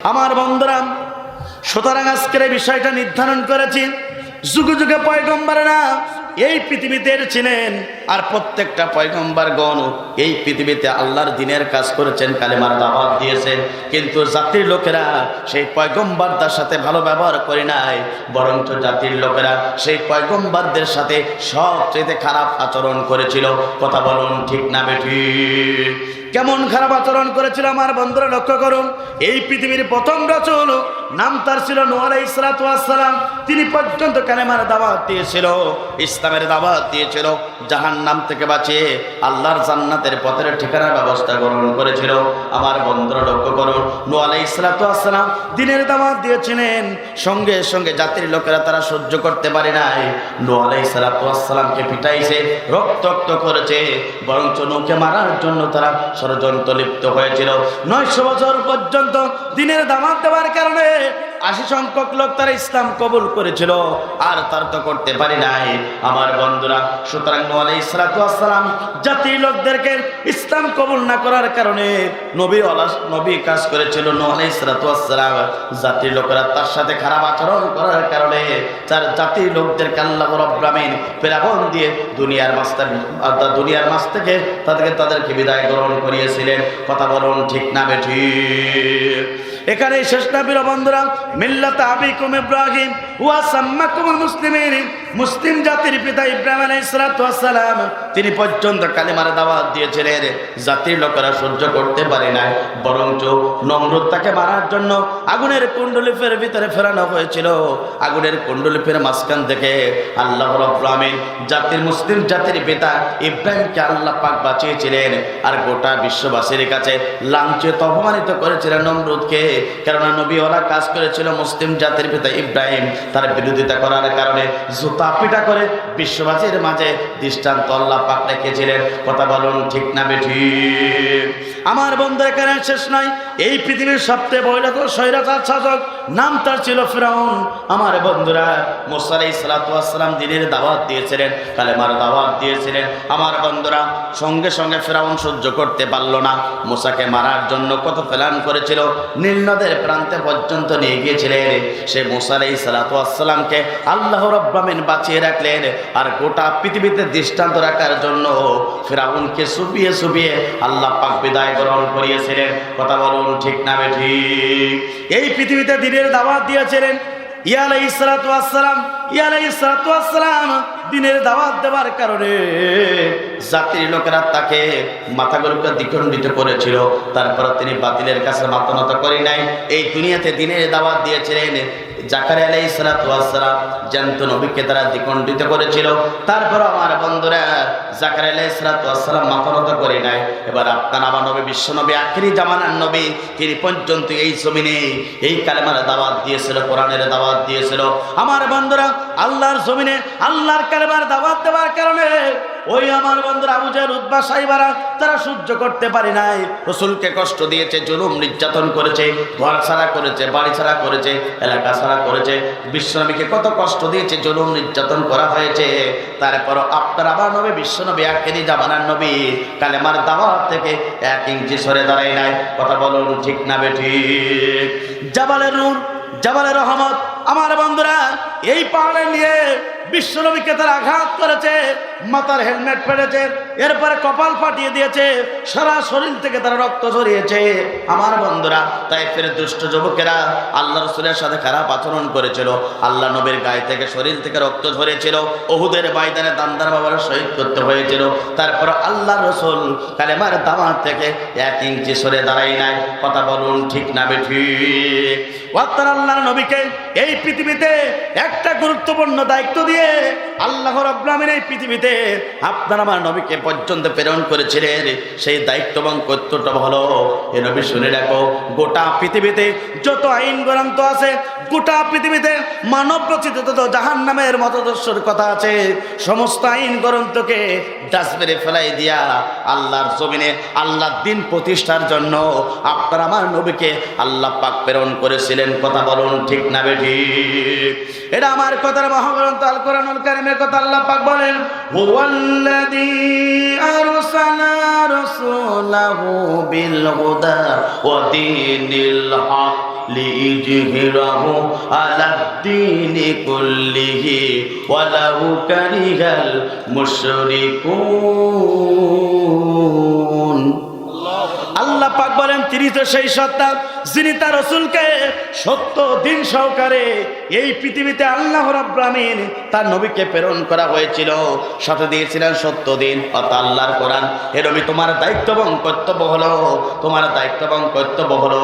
আমার বন্ধুরা, সুতরাং আজকের এই বিষয়টা নির্ধারণ করেছি। যুগে যুগে পয়গম্বরেরা এই পৃথিবীতে ছিলেন আর প্রত্যেকটা পয়গম্বর গণ এই পৃথিবীতে আল্লাহর দিনের কাজ করেছেন, কালেমার দাওয়াত দিয়েছেন। কিন্তু জাতির লোকেরা সেই পয়গম্বরদের সাথে ভালো ব্যবহার করে নাই, বরঞ্চ জাতির লোকেরা সেই পয়গম্বরদের সাথে সবচেয়ে খারাপ আচরণ করেছিল। কথা বলুন ঠিক না বেঠি? কেমন খারাপ আচরণ করেছিল আমার বন্ধুরা, লক্ষ্য করুন, এই পৃথিবীর প্রথম রচল নাম তার ছিল নোয়ারা ইসরাতাম তিনি পর্যন্ত কালেমার দাওয়াত দিয়েছিল, ইসলামের দাওয়াত দিয়েছিল জাহান নাম থেকে বাঁচিয়ে আল্লাহর জান্নাতের পথের ঠিকানার ব্যবস্থা গ্রহণ করেছিল। আমার বন্ধুরা, লক্ষ্য করুন নোয়ালা ইসরাতাম দিনের দাওয়াত দিয়েছিলেন, সঙ্গে সঙ্গে জাতির লোকেরা তারা সহ্য করতে পারে নাই। নোয়ালা ইসরাতামকে পিটাইছে, রক্তাক্ত করেছে, বরঞ্চ নৌকে মারার জন্য তারা ষড়যন্ত্র লিপ্ত হয়েছিল। নয়শো বছর পর্যন্ত দিনের দামাত দেওয়ার কারণে আশি সংখ্যক লোক তারা ইসলাম কবুল করেছিল, আর তার তো করতে পারি নাই। আমার বন্ধুরা, সুতরাং ইসরাতাম জাতির লোকদেরকে ইসলাম কবুল না করার কারণে নবী নবী কাজ করেছিল নোয়ালে ইসরাতাম জাতির লোকেরা তার সাথে খারাপ আচরণ করার কারণে তার জাতির লোকদেরকে আল্লাহ রব্রামিন প্রেরাবন দিয়ে দুনিয়ার মাস্তা দুনিয়ার মাছ থেকে তাদেরকে তাদেরকে বিদায় গ্রহণ করিয়েছিলেন। কথা বলুন ঠিক না বেঠি এখানে শেষ নাবির বন্ধুরা মিল্লাত আবিকুম ইব্রাহিম ওয়া সাম্মাকুমুল মুসলিমিন। মুসলিম জাতির পিতা ইব্রাহিম আলাইহিস সালাম তিনি পর্যন্ত কালিমার দাওয়াত দিয়েছিলেন। জাতির লোকেরা সহ্য করতে পারে নাই। বরঞ্চ নমরুদ তাকে মারার জন্য আগুনের কুণ্ডলিপের ভিতরে ফেরানো হয়েছিল। আগুনের কুণ্ডলিপের মাঝখান থেকে আল্লাহ রাব্বুল জাতির মুসলিম জাতির পিতা ইব্রাহিমকে আল্লাহ পাক বাঁচিয়েছিলেন। আর গোটা বিশ্ববাসীর কাছে লাঞ্ছিত, অপমানিত করেছিলেন নমরুদকে। কেননা নবীওয়ালা কাজ করেছিল মুসলিম জাতির পিতা ইব্রাহিম। তার বিরোধিতা করার কারণে জুতা পিটা করে বিশ্ববাসীর মাঝে দৃষ্টান্ত আল্লাহ পাক রেখেছিলেন। কথা বলুন ঠিক না বেঠিক? আমার বন্ধু এখানে শেষ নয় এই পৃথিবীর সবচেয়ে বৈরাত স্বৈরাচার শাসক, নাম তার ছিল ফিরাউন। আমার বন্ধুরা মোসালাই সালাতাম দিনের দাওয়াত দিয়েছিলেন তাহলে কালেমার দাওয়াত দিয়েছিলেন। আমার বন্ধুরা, সঙ্গে সঙ্গে ফেরাউন সহ্য করতে পারল না। মোসাকে মারার জন্য কত প্ল্যান করেছিল নীলনদের প্রান্তে পর্যন্ত নিয়ে গিয়েছিলেন। সে মোসালাই সালাতামকে আল্লাহ রব্বামিন বাঁচিয়ে রাখলেন আর গোটা পৃথিবীতে দৃষ্টান্ত রাখার জন্য ফেরাউনকে সুপিয়ে সুপিয়ে আল্লাহ পাক বিদায় গ্রহণ করিয়েছিলেন। কথা বলুন ঠিক না ঠিক। এই পৃথিবীতে দিনের দাওয়াত দিয়েছিলেন ইয়ালাই ইসরাতাম ইয়ালাই ইসরাতাম দিনের দাওয়াত দেওয়ার কারণে জাতির লোকেরা তাকে মাথাগুলোকে দ্বিখণ্ডিত করেছিল। তারপর তিনি বাতিলের কাছে মাতানত করে নাই। এই দুনিয়াতে দিনের দাওয়াত দিয়েছিলেন জাকারে আলাই সালাতাম জ্যান্ত নবীকে তারা দ্বিখণ্ডিত করেছিল। তারপর আমার বন্ধুরা জাকারে আলাই সালাতাম মাথা নত করে নাই। এবার আপনার আমার নবী, বিশ্ব নবী, আখেরি জামানার নবী, তিনি পর্যন্ত এই জমিনে এই কালেমার দাওয়াত দিয়েছিল, কোরআনের দাওয়াত দিয়েছিল। আমার বন্ধুরা, আল্লাহর জমিনে আল্লাহর কালেমার দাওয়াত দেওয়ার কারণে ওই আমার বন্ধুরা আবুজের উদ্বা সাইবারা, তারা সহ্য করতে পারে নাই। রসুলকে কষ্ট দিয়েছে, জুলুম নির্যাতন করেছে, ঘর ছাড়া করেছে, বাড়ি ছাড়া করেছে, এলাকা ছাড়া করেছে। বিশ্বনবীকে কত কষ্ট দিয়েছে, জুলুম নির্যাতন করা হয়েছে। তারপর আপনার আবার নবী, বিশ্বনবী একেরই জামানার নবী। কালেমার দাওয়াত থেকে এক ইঞ্চি সরে দাঁড়ায় নাই। কথা বলুন, ঠিক না বেঠিক জাবালের নূর, জাবালের রহমত। আমার বন্ধুরা, এই পাহাড়ে নিয়ে বিশ্বনবীকে তারা আঘাত করেছে, মাথার হেলমেট ফেলেছে, এরপরে কপাল ফাটিয়ে দিয়েছে, সারা শরীর থেকে তারা রক্ত ঝরিয়েছে। আমার বন্ধুরা তাই ফের দুষ্ট যুবকেরা, আল্লাহ রসুলের সাথে খারাপ আচরণ করেছিল। আল্লাহ নবীর গায়ে থেকে শরীর থেকে রক্ত ঝরেছিল। ওহুদের ময়দানে দান্দার বাবার শহীদ করতে হয়েছিল। তারপর আল্লাহ রসুল কালেমার দামার থেকে এক ইঞ্চি সরে দাঁড়াই নাই। কথা বলুন ঠিক না বেঠিক ওয়াত্তার আল্লাহর নবীকে এই পৃথিবীতে একটা গুরুত্বপূর্ণ দায়িত্ব দিয়ে আল্লাহ রব্লামিন এই পৃথিবীতে আপনার আমার নবীকে পর্যন্ত প্রেরণ করেছিলেন। সেই দায়িত্ব এবং কর্তব্য হলো এ নবী শুনে রাখো, গোটা পৃথিবীতে যত আইন গ্রন্থ আছে, গোটা পৃথিবীতে মানব রচিত তত জাহান নামের মতদর্শর কথা আছে, সমস্ত আইন গ্রন্থকে ডাস্টবিনে ফেলাই দিয়া আল্লাহর জমিনে, আল্লাহর দিন প্রতিষ্ঠার জন্য আপনার আমার নবীকে আল্লাহ পাক প্রেরণ করেছিলেন। কথা বলুন ঠিক না বেঠি এটা আমার কথার মহাগ্রন্থ আল কোরআনুল কারিমের কথা আল্লাহ পাক বলেন, হুয়াল্লাযী আরসালা রাসূলাহু বিল হুদা ওয়া দীনিল হক লিইজহিরাহু আলাদ-দীনি কুল্লিহি ওয়া লাহু কারিহাল মুশরিকুন। আল্লাহ পাক বলেন তিনি তো সেই সত্তা যিনি তার রসুলকে সত্য দিন সহকারে এই পৃথিবীতে আল্লাহ রাব্রামিন তার নবীকে প্রেরণ করা হয়েছিল। সাথে দিয়েছিলেন সত্য দিন, অর্থাৎ আল্লাহর কোরআন। এ নবী, তোমার দায়িত্ব এবং কর্তব্য হলো, তোমার দায়িত্ব এবং কর্তব্য হলো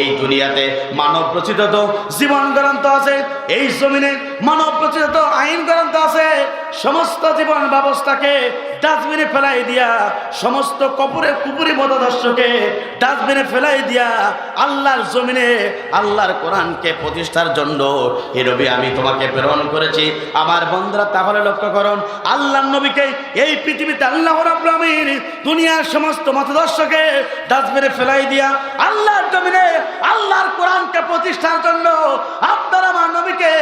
এই দুনিয়াতে মানব রচিত তো জীবন গ্রন্থ আছে, এই জমিনে মানব রচিত তো আইন গ্রন্থ আছে। সমস্ত জীবন ব্যবস্থাকে ডাস্টবিনে ফেলাই দিয়া, সমস্ত কপুরে কুপুরি মতদর্শকে ডাস্টবিনে ফেলাই দিয়া আল্লাহর জমিনে, আল্লাহর কোরআনকে প্রতিষ্ঠার জন্য। এ রবি আমি তোমাকে প্রেরণ করেছি। আমার বন্ধুরা, তাহলে লক্ষ্য করুন আল্লাহ নবীকে এই পৃথিবীতে আল্লাহ দুনিয়ার সমস্ত মতদর্শকে ডাস্টবিনে ফেলাই দিয়া আল্লাহর জমিনে আল্লাহর কোরআনকে প্রতিষ্ঠার জন্য আপনার আমার নবীকে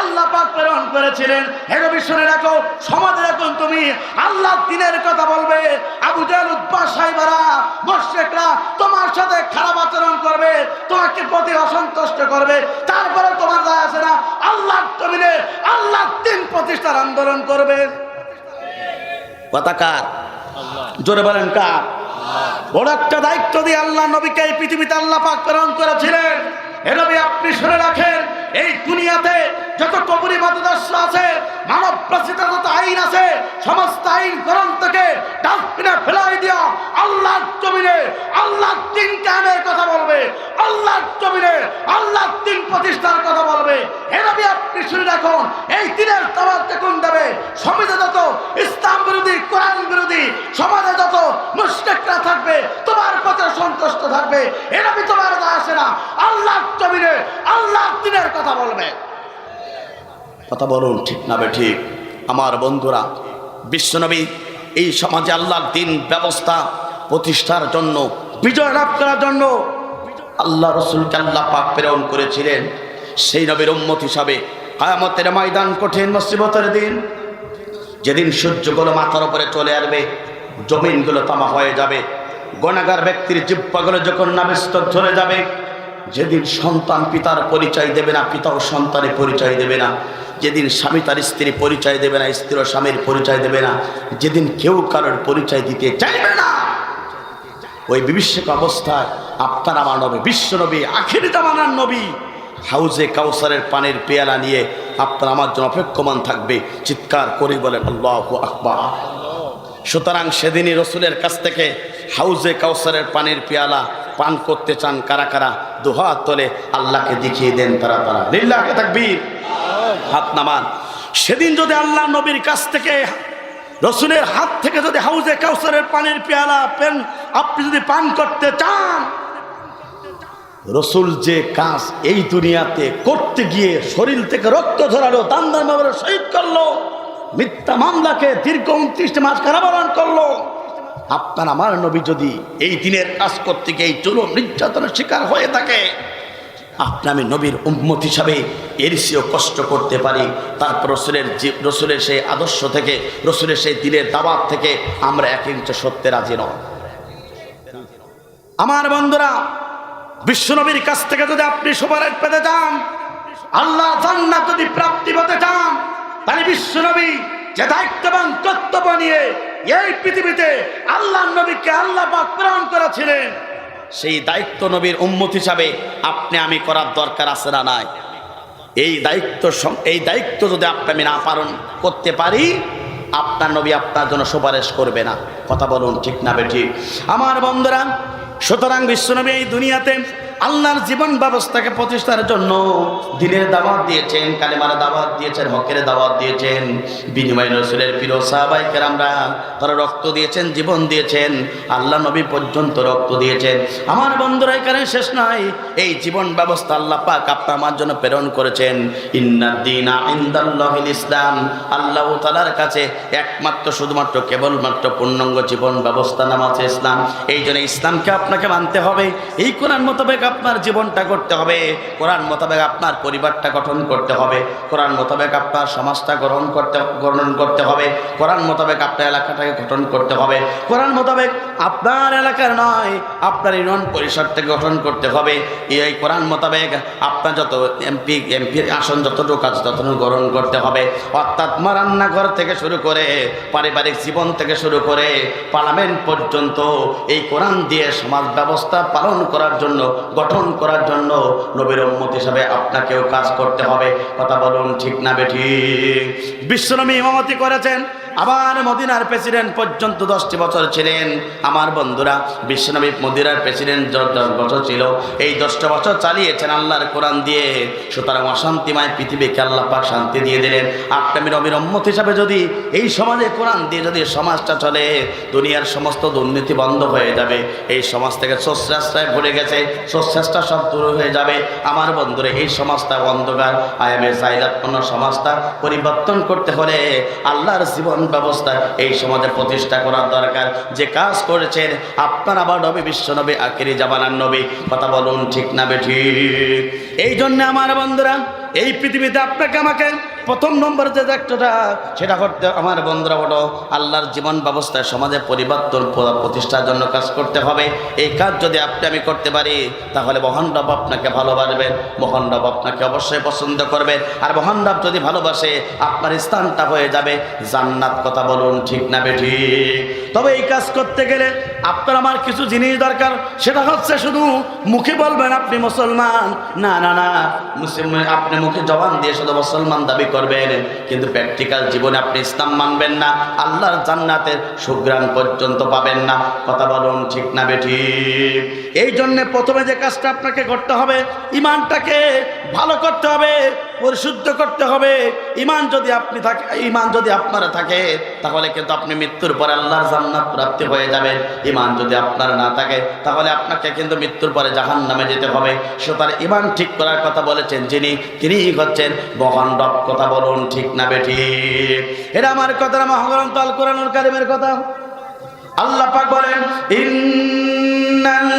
আল্লাহ পাক প্রেরণ করেছিলেন। হে নবী, শুনে রাখো, সমাজে এখন তুমি আল্লাহ দিনের কথা বলবে। আবু জাহেল উদ্বা সাহেবারা মোশেকরা তোমার সাথে খারাপ আচরণ করবে, তোমাকে প্রতি অসন্তুষ্ট করবে। তারপরে তোমার দায় আছে না। আল্লাহ জমিনে আল্লাহ দিন প্রতিষ্ঠার আন্দোলন করবে। কথা কার? জোরে বলেন কার? বড় একটা দায়িত্ব দিয়ে আল্লাহ নবীকে এই পৃথিবীতে আল্লাহ পাক প্রেরণ করেছিলেন। এ নবী আপনি শুনে রাখেন, এই দুনিয়াতে যত কবরী মতদর্শ আছে, মানব প্রসিদ্ধ যত আইন আছে, সমস্ত আইন গ্রন্থকে ডাস্টবিনে ফেলাই দিয়া আল্লাহ জমিনে আল্লাহ দিন কামের কথা বলবে আল্লাহ জমিনে আল্লাহ দিন প্রতিষ্ঠার কথা বলবে। এ নবী, আপনি শুনে রাখুন, এই দিনের দাওয়াত দেখুন দেবে? সমাজে যত ইসলাম বিরোধী, কোরআন বিরোধী, সমাজে যত মুশরিকরা থাকবে, তোমার পথে সন্তুষ্ট থাকবে। এ নবী, তোমার আসে না আল্লাহ জমিনে আল্লাহ দিনের কথা বলবে। কথা বলুন, ঠিক না বে ঠিক? আমার বন্ধুরা, বিশ্বনবী এই সমাজে আল্লাহর দিন ব্যবস্থা প্রতিষ্ঠার জন্য, বিজয় লাভ করার জন্য আল্লাহ রসুলকে আল্লাহ পাক প্রেরণ করেছিলেন। সেই নবীর উম্মত হিসাবে কায়ামতের ময়দান কঠিন মুসিবতের দিন। যেদিন সূর্যগুলো মাথার উপরে চলে আসবে, জমিনগুলো তামা হয়ে যাবে গণাগার ব্যক্তির জিব্বাগুলো যখন নাবিস্ত ধরে যাবে যেদিন সন্তান পিতার পরিচয় দেবে না, পিতা ও সন্তানের পরিচয় দেবে না, যেদিন স্বামী তার স্ত্রী পরিচয় দেবে না, স্ত্রী ও স্বামীর পরিচয় দেবে না, যেদিন কেউ কারোর পরিচয় দিতে চাইবে না, ওই বিভীষিক অবস্থায় আপনার আমার নবী, বিশ্ব নবী, আখেরি জামানার নবী, হাউজে কাউসারের পানির পেয়ালা নিয়ে আপনার আমার জন্য অপেক্ষমান থাকবে, চিৎকার করে বলেন, আল্লাহ আকবার। সুতরাং সেদিনই রসুলের কাছ থেকে হাউজে কাউসারের পানির পেয়ালা পান করতে চান কারা কারা? দুহাত তোলে আল্লাহকে দেখিয়ে দেন তারা তারা। লিল্লাহকে তাকবীর। হাত নামান। সেদিন যদি আল্লাহ নবীর কাছ থেকে, রসুলের হাত থেকে যদি হাউজে কাউসারের পানির পেয়ালা, পেন আপনি যদি পান করতে চান, রসুল যে কাজ এই দুনিয়াতে করতে গিয়ে শরীর থেকে রক্ত ঝরালো দান দান শহীদ করল, মিথ্যা মামলাকে দীর্ঘ উনত্রিশটি মাস কারাবরণ করল আপনার আমার নবী যদি এই দিনের কাজ করতে গিয়ে এই নির্যাতনের শিকার হয়ে থাকে, আপনি আমি নবীর উম্মত হিসাবে এর চেয়েও কষ্ট করতে পারি। তারপর রসুলের যে রসুলের সেই আদর্শ থেকে, রসুলের সেই দিনের দাবাত থেকে আমরা এক ইঞ্চ সত্যে রাজি নয় আমার বন্ধুরা বিশ্বনবীর কাছ থেকে যদি আপনি সুপারিশ পেতে চান, আল্লাহ জান্নাত যদি প্রাপ্তি পেতে চান, তাহলে বিশ্বনবী যে দায়িত্ববান কর্তব্য নিয়ে এই পৃথিবীতে আল্লাহ নবীকে আল্লাহ পাক প্রেরণ করেছিলেন, সেই দায়িত্ব নবীর উম্মত হিসাবে আপনি আমি করার দরকার আছে না নাই। এই দায়িত্ব এই দায়িত্ব যদি আপনি আমি না পালন করতে পারি, আপনার নবী আপনার জন্য সুপারিশ করবে না। কথা বলুন ঠিক না বেঠিক। আমার বন্ধুরা, সুতরাং বিশ্বনবী এই দুনিয়াতে আল্লাহর জীবন ব্যবস্থাকে প্রতিষ্ঠার জন্য দিনের দাওয়াত দিয়েছেন, কালেমার দাওয়াত দিয়েছেন হকের দাওয়াত দিয়েছেন। বিনিময় রসুলের প্রিয় সাহাবাই আমরা তারা রক্ত দিয়েছেন, জীবন দিয়েছেন, আল্লাহ নবী পর্যন্ত রক্ত দিয়েছেন। আমার বন্ধুরা এখানে শেষ নয়, এই জীবন ব্যবস্থা আল্লাহ পাক আপনার আমার জন্য প্রেরণ করেছেন। ইন্নাদ্দিনা ইন্দাল্লাহিল ইসলাম, আল্লাহ তালার কাছে একমাত্র, শুধুমাত্র, কেবলমাত্র পূর্ণাঙ্গ জীবন ব্যবস্থা নাম আছে ইসলাম। এই জন্য ইসলামকে আপনাকে মানতে হবে। এই কোরআন মোতাবেক আপনার জীবনটা করতে হবে। কোরআন মোতাবেক আপনার পরিবারটা গঠন করতে হবে। কোরআন মোতাবেক আপনার সমাজটা গ্রহণ করতে গ্রহণ করতে হবে। কোরআন মোতাবেক আপনার এলাকাটাকে গঠন করতে হবে। কোরআন মোতাবেক আপনার এলাকার নয়, আপনার ইউনিয়ন পরিষদটাকে গঠন করতে হবে। এই কোরআন মোতাবেক আপনার যত এমপি এমপির আসন যতটুকু আছে ততটুকু গ্রহণ করতে হবে। অর্থাৎ মা রান্নাঘর থেকে শুরু করে, পারিবারিক জীবন থেকে শুরু করে পার্লামেন্ট পর্যন্ত এই কোরআন দিয়ে সমাজ ব্যবস্থা পালন করার জন্য গঠন করার জন্য নবীর উম্মত হিসাবে আপনাকেও কাজ করতে হবে। কথা বলুন ঠিক না বেঠি? বিশ্বনবী ইমামতি করেছেন। আবার মদিনার প্রেসিডেন্ট পর্যন্ত দশটি বছর ছিলেন। আমার বন্ধুরা, বিশ্বনবী মদিনার প্রেসিডেন্ট দশ বছর ছিল। এই দশটা বছর চালিয়েছেন আল্লাহর কোরআন দিয়ে। সুতরাং অশান্তিময় পৃথিবীকে আল্লাহ পাক শান্তি দিয়ে দিলেন। নবীর উম্মত হিসাবে যদি এই সমাজে কোরআন দিয়ে যদি সমাজটা চলে, দুনিয়ার সমস্ত দুর্নীতি বন্ধ হয়ে যাবে। এই সমাজ থেকে শস্যাশ্রয় ভরে গেছে শস্যাশ্রা সব দূর হয়ে যাবে। আমার বন্ধুরা, এই সমাজটা অন্ধকার। আয়ামে চাহিদাপূর্ণ সমাজটা পরিবর্তন করতে হলে আল্লাহর জীবন ব্যবস্থা এই সমাজের প্রতিষ্ঠা করার দরকার। যে কাজ করেছেন, আপনার আবার নবী, বিশ্ব নবী আকেরি জামানার নবী, কথা বলুন ঠিক না বেঠিক এই জন্য আমার বন্ধুরা, এই পৃথিবীতে আপনাকে আমাকে প্রথম নম্বর যে দায়িত্বটা সেটা করতে আমার বন্ধুরা বলো, আল্লাহর জীবন ব্যবস্থায় সমাজে পরিবর্তন প্রতিষ্ঠার জন্য কাজ করতে হবে। এই কাজ যদি আপনি আমি করতে পারি, তাহলে মহানরব আপনাকে ভালোবাসবেন মহানরব আপনাকে অবশ্যই পছন্দ করবেন আর মহানরব যদি ভালোবাসে, আপনার স্থানটা হয়ে যাবে। জান্নাত কথা বলুন ঠিক না বেঠি তবে এই কাজ করতে গেলে আপনার আমার কিছু জিনিস দরকার, সেটা হচ্ছে শুধু মুখে বলবেন আপনি মুসলমান। না না না মুসলিম আপনি মুখে জবান দিয়ে শুধু মুসলমান দাবি করবেন, কিন্তু প্র্যাকটিক্যাল জীবনে আপনি ইসলাম মানবেন না, আল্লাহর জান্নাতের সুগ্রাণ পর্যন্ত পাবেন না। কথা বলুন ঠিক না বেঠি? এই জন্যে প্রথমে যে কাজটা আপনাকে করতে হবে, ইমানটাকে ভালো করতে হবে পরিশুদ্ধ করতে হবে। ইমান যদি আপনি থাকে ইমান যদি আপনারা থাকে, তাহলে কিন্তু আপনি মৃত্যুর পরে আল্লাহর জান্নাত প্রাপ্তি হয়ে যাবেন। ইমান যদি আপনার না থাকে, তাহলে আপনাকে কিন্তু মৃত্যুর পরে জাহান নামে যেতে হবে। সুতরাং ইমান ঠিক করার কথা বলেছেন যিনি তিনি হচ্ছেন মহান রব কথা বলুন, ঠিক না বেঠি এটা আমার কথা না মহাগ্রন্থ আল কোরআনুল কারিমের কথা। আল্লাহ পাক বলেন ইন্নাল্লাযীনা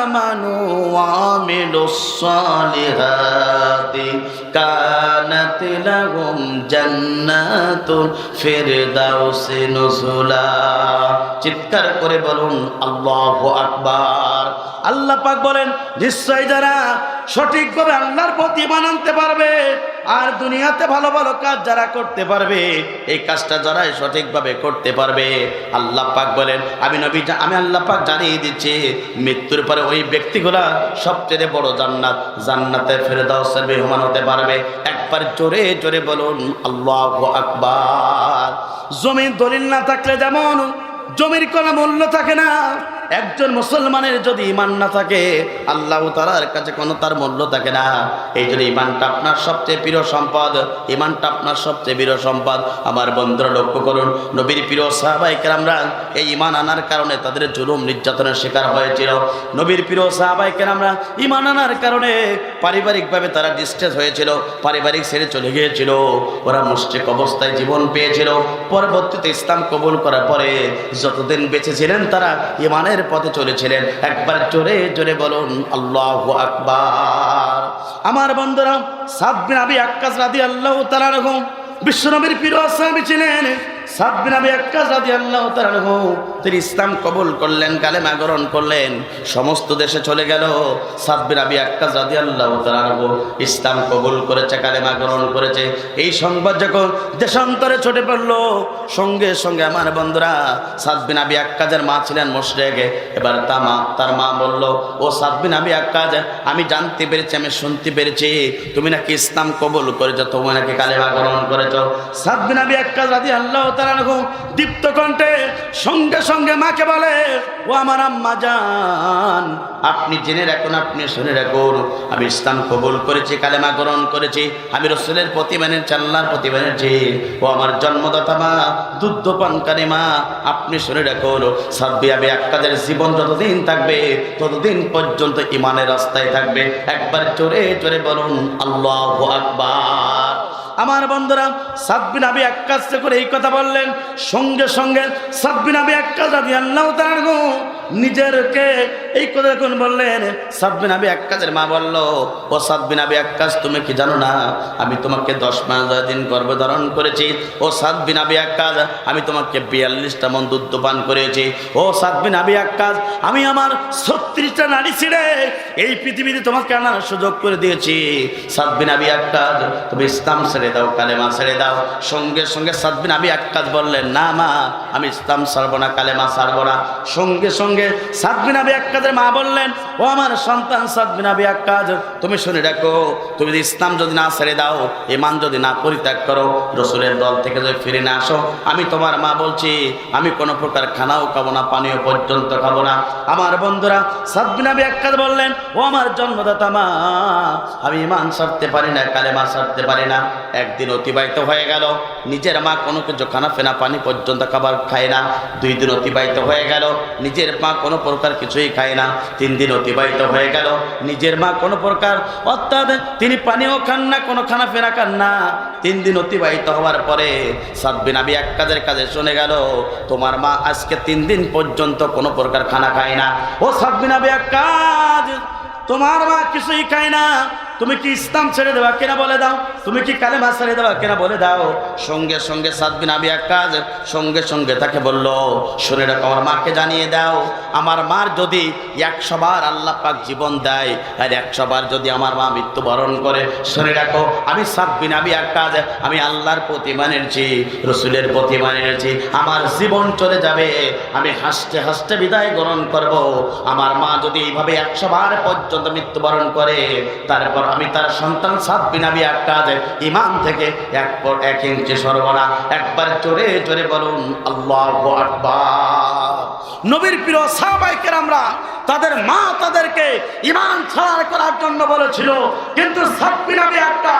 আমানু ওয়া আমিলুস সালিহাতি কানাত লাহুম জান্নাতুল ফিরদাউসি নুজুলা। চিৎকার করে বলুন, আল্লাহু আকবার। আল্লাহ পাক বলেন, নিশ্চয় যারা সঠিকভাবে আল্লাহর প্রতি পারবে আর দুনিয়াতে ভালো ভালো কাজ যারা করতে পারবে, এই কাজটা যারাই সঠিকভাবে করতে পারবে। আল্লাহ পাক বলেন, আমি নবী আমি আল্লাহ পাক জানিয়ে দিচ্ছি, মৃত্যুর পরে ওই ব্যক্তিগুলা সবচেয়ে বড় জান্নাত। জান্নাতে ফেরদাউসের মেহমান হতে পারবে? একবার জোরে জোরে বলুন, আল্লাহ আকবার। জমির দলিল না থাকলে যেমন, জমির কোনো মূল্য থাকে না। একজন মুসলমানের যদি ইমান না থাকে, আল্লাহ তালার কাছে কোনো তার মূল্য থাকে না। এই জন্য ইমানটা আপনার সবচেয়ে প্রিয় সম্পদ ইমানটা আপনার সবচেয়ে প্রিয় সম্পদ। আমার বন্ধুরা লক্ষ্য করুন, নবীর প্রিয় সাহাবাইকে আমরা এই ইমান আনার কারণে তাদের জুলুম নির্যাতনের শিকার হয়েছিল। নবীর প্রিয় সাহাবাইকে আমরা ইমান আনার কারণে পারিবারিকভাবে তারা ডিস্টেন্স হয়েছিল, পারিবারিক ছেড়ে চলে গিয়েছিল। ওরা মুষ্টিক অবস্থায় জীবন পেয়েছিল। পরবর্তীতে ইসলাম কবুল করার পরে যতদিন বেঁচে ছিলেন তারা ইমানের পথে চলেছিলেন। একবার জোরে জোরে বলুন, আল্লাহ আকবার। আমার বন্ধুরা সাতবিন আবি আক্কাস রাদি আল্লাহ তালা রকম বিশ্বনবীর প্রিয় আসামি ছিলেন। সাতবিন আবি আক্কাস রাদি আল্লাহ তালা রকম তিনি ইসলাম কবুল করলেন, কালেমা গ্রহণ করলেন, সমস্ত দেশে চলে গেল। সাতবিন আবি আক্কাস রাদি আল্লাহ তালা রকম ইসলাম কবুল করেছে, কালেমা গ্রহণ করেছে। এই সংবাদ যখন দেশান্তরে ছুটে পড়ল, সঙ্গে সঙ্গে আমার বন্ধুরা সাতবিন আবি আক্কাজের মা ছিলেন মোশরেকে। এবার তা মা, তার মা বলল, ও সাতবিন আবি আক্কাজ আমি জানতে পেরেছি, আমি শুনতে পেরেছি। তুমি নাকি ইসলাম কবুল করেছ, তুমি নাকি কালেমা গ্রহণ করেছ? সাতবিন আবি আক্কাজ রাদি আল্লাহ তারা দীপ্ত কণ্ঠে সঙ্গে সঙ্গে মাকে বলে, ও আমার আম্মা জান, আপনি জেনে রাখুন, আপনি শুনে রাখুন, আমি ইসলাম কবুল করেছি, কালেমা গ্রহণ করেছি, আমি রসুলের প্রতি মেনেছি আল্লাহর প্রতি মেনেছি ও আমার জন্মদাতা মা দুধ পানকারী মা, আপনি শুনে রাখুন, সাব্বি আমি আক্কাদের জীবন যতদিন থাকবে, ততদিন পর্যন্ত ইমানের রাস্তায় থাকবে। একবার জোরে জোরে বলুন, আল্লাহ আকবার। আমার বন্ধুরা সাদবিন আবি কাজ করে এই কথা বললেন, সঙ্গে সঙ্গে সাদবিন আবি আক্কাস আদি আল্লাহ নিজেরকে। এই কথা যখন বললেন সাদবিন আবি আক্কাজের মা বলল, ও সাদবিন আবি আক্কাজ, তুমি কি জানো না? আমি তোমাকে দশ মাস দশ দিন গর্ভ ধারণ করেছি। ও সাদবিন আবি আক্কাজ, আমি তোমাকে বিয়াল্লিশটা মন দুধ পান করেছি। ও সাদবিন আবি আক্কাজ, আমি আমার ছত্রিশটা নারী ছিঁড়ে এই পৃথিবীতে তোমাকে আনার সুযোগ করে দিয়েছি। সাদবিন আবি আক্কাজ, তুমি ইসলাম ছেড়ে দাও, কালেমা ছেড়ে দাও। সঙ্গে সঙ্গে সাদবিন আবি আক্কাজ বললেন, না মা আমি ইসলাম ছাড়বো না, কালেমা ছাড়বো না। সঙ্গে সঙ্গে সাদবিন আবি আক্কাজের মা বললেন, ও আমার সন্তান সাদবিন আবি আক্কাজ তুমি শুনে রাখো, তুমি যদি ইসলাম যদি না ছেড়ে দাও ইমান যদি না পরিত্যাগ করো, রসুলের দল থেকে যদি ফিরে না আসো, আমি তোমার মা বলছি, আমি কোনো প্রকার খানাও খাব না, পানীয় পর্যন্ত খাব না। আমার বন্ধুরা, সাদবিন আবি আক্কাজ বললেন, ও আমার জন্মদাতা মা, আমি ইমান ছাড়তে পারি না, কালেমা ছাড়তে পারি না। একদিন অতিবাহিত হয়ে গেল, নিজের মা কোনো কিছু খানা ফেনা পানি পর্যন্ত খাবার খায় না, দুই দিন অতিবাহিত হয়ে গেল, নিজের মা কোনো প্রকার কিছুই খায় না, তিন দিন অতিবাহিত হয়ে গেল, নিজের মা কোনো প্রকার, অর্থাৎ তিনি পানিও খান না, কোনো খানা ফেনা খান না, তিন দিন অতিবাহিত হওয়ার পরে সাতবিন আবি এক কাজের কাজে শুনে গেল, তোমার মা আজকে তিন দিন পর্যন্ত কোনো প্রকার খানা খায় না। ও সাতবিন আবি এক কাজ, তোমার মা কিছুই খায় না তুমি কি ইসলাম ছেড়ে দেওয়া কেনা বলে দাও? তুমি কি কালেমা ছেড়ে দেওয়া কেনা বলে দাও? সঙ্গে সঙ্গে সাতবিন আবি এক কাজ সঙ্গে সঙ্গে তাকে বলল, শুনে রাখো আমার মাকে জানিয়ে দাও। আমার মার যদি একশো বার আল্লাহ পাক জীবন দেয় আর একশো বার যদি আমার মা মৃত্যুবরণ করে, শুনে রাখো আমি সাতবিন আবি এক কাজ আমি আল্লাহর প্রতি মানেছি রসুলের প্রতি মানেছি আমার জীবন চলে যাবে, আমি হাসতে হাসতে বিদায় গ্রহণ করব। আমার মা যদি এইভাবে একশো বার পর্যন্ত মৃত্যুবরণ করে, তারপর আমি তার সন্তান সাত বিনাবি এক কাজ ইমান থেকে এক পর এক ইঞ্চি সরবনা একবার চড়ে চড়ে বলুন, আল্লাহ নবীর প্রিয় সাহাবাইকের আমরা তাদের মা তাদেরকে ইমান ছাড়ার করার জন্য বলেছিল, কিন্তু একটা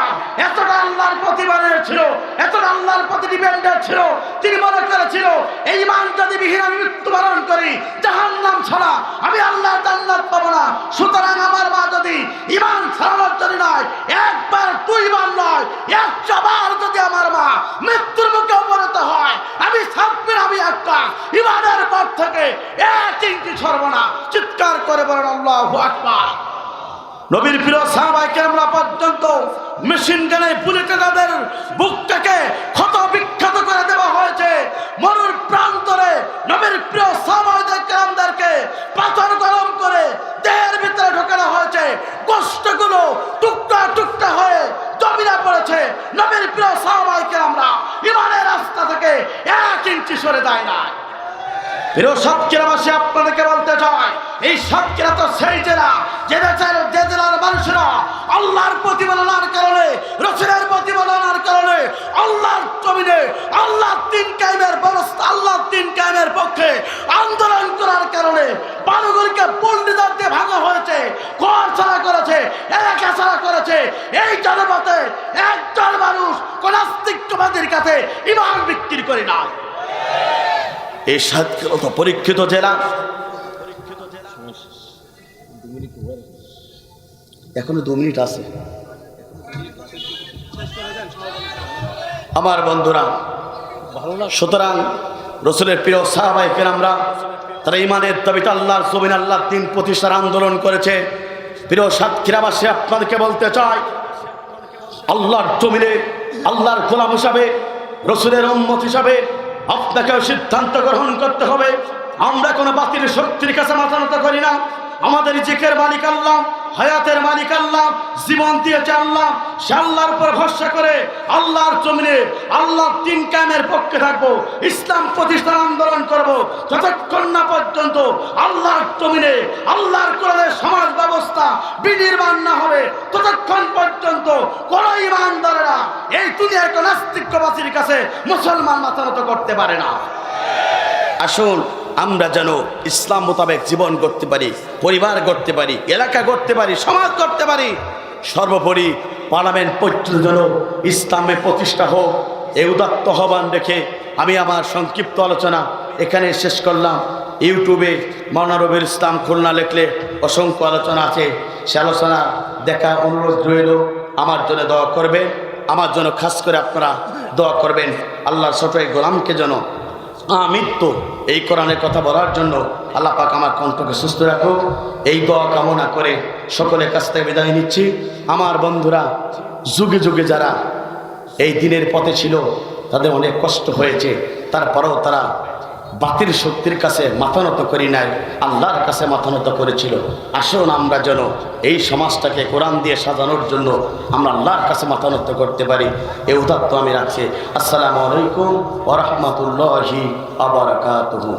এতটা আল্লাহর প্রতিবাদের ছিল, এতটা আল্লাহর প্রতি ডিপেন্ডেন্ট ছিল, তিনি মনে করেছিল, এই ইমান যদি বিহীন আমি মৃত্যুবরণ করি, জাহান্নাম ছাড়া আমি আল্লাহর জান্নাত পাবো না। সুতরাং আমার মা যদি ইমান ছাড়ানোর এক ছড়ব না চিৎকার করে বলেন, আল্লাহ আকবার। নবীর প্রিয় সাহাবাইকে আমরা পর্যন্ত মেশিন গানে বুলেটে তাদের বুকটাকে ক্ষত বিখ্যাত করে দেওয়া হয়েছে। মরুর প্রান্তরে নবীর প্রিয় সাহাবাইদের কেরামদেরকে পাথর গরম করে দেহের ভিতরে ঢোকানো হয়েছে। কষ্টগুলো টুকটা টুকটা হয়ে জমিনা পড়েছে। নবীর প্রিয় সাহাবাইকে আমরা ইমানের রাস্তা থেকে এক ইঞ্চি সরে দেয় না প্রিয় সাতক্ষীরাবাসী আপনাদেরকে তো সেই যে দেশের, যে মানুষরা আল্লাহর প্রতিপালনার কারণে, রসুলের প্রতিপালনার কারণে আল্লাহর জমিনে আল্লাহ তিন কায়েমের ব্যবস্থা আল্লাহ তিন কায়েমের পক্ষে আন্দোলন করার কারণে মানুষগুলিকে পণ্ডিতার দিয়ে ভাঙা হয়েছে, ঘর ছাড়া করেছে, এলাকা ছাড়া করেছে। এই জনপথে একজন মানুষ কোন আস্তিক্যবাদীর কাছে ইমান বিক্রি করে না। এই সাতক্ষীরা তো পরীক্ষিত জেলা। এখনও দু মিনিট আছে। আমার বন্ধুরা, সুতরাং রসুলের প্রিয় সাহাবাই আমরা তারা ইমানের দাবিতে আল্লাহর সবিন আল্লাহ তিন প্রতিষ্ঠার আন্দোলন করেছে। প্রিয় সাতক্ষীরাবাসী আপনাদেরকে বলতে চাই, আল্লাহর জমিনে, আল্লাহর গোলাম হিসাবে, রসুলের উম্মত হিসাবে আপনাকেও সিদ্ধান্ত গ্রহণ করতে হবে। আমরা কোনো বাতিল শক্তির কাছে মাথা নত করি না। আমাদের জিকের মালিক আল্লাহ, হায়াতের মালিক আল্লাহ, জীবন দিয়েছে আল্লাহ, সে আল্লাহর উপর ভরসা করে আল্লাহর জমিনে আল্লাহ তিন কায়েমের পক্ষে থাকব, ইসলাম প্রতিষ্ঠান আন্দোলন করব, যতক্ষণ না পর্যন্ত আল্লাহর জমিনে, আল্লাহর কোরআনের সমাজ ব্যবস্থা বিনির্মাণ না হবে, ততক্ষণ পর্যন্ত কোন ইমানদারেরা এই দুনিয়ার নাস্তিক্যবাসীর কাছে মুসলমান মাথা করতে পারে না। আসুন আমরা যেন ইসলাম মোতাবেক জীবন করতে পারি, পরিবার করতে পারি, এলাকা করতে পারি, সমাজ করতে পারি। সর্বোপরি পার্লামেন্ট পর্যন্ত যেন ইসলামে প্রতিষ্ঠা হোক। এই উদাত্ত আহ্বান রেখে আমি আমার সংক্ষিপ্ত আলোচনা এখানে শেষ করলাম। ইউটিউবে রবির ইসলাম খুলনা লিখলে অসংখ্য আলোচনা আছে। সে আলোচনা দেখা অনুরোধ রইল, আমার জন্য দোয়া করবেন। আমার জন্য খাস করে আপনারা দোয়া করবেন। আল্লাহর ছোট গোলামকে যেন আমৃত্যু এই কোরআনের কথা বলার জন্য আল্লাহ পাক আমার কণ্ঠকে সুস্থ রাখো এই দোয়া কামনা করে সকলের কাছ থেকে বিদায় নিচ্ছি। আমার বন্ধুরা, যুগে যুগে যারা এই দিনের পথে ছিল, তাদের অনেক কষ্ট হয়েছে। তারপরেও তারা বাতিল শক্তির কাছে মাথা নত করি নাই, আল্লাহর কাছে মাথা নত করেছিল। আসুন আমরা যেন এই সমাজটাকে কোরআন দিয়ে সাজানোর জন্য আমরা আল্লাহর কাছে মাথা নত করতে পারি। এই উদাত্ত আমি রাখছি। আসসালামু আলাইকুম ওরহমতুল্লাহি আবরকাতহু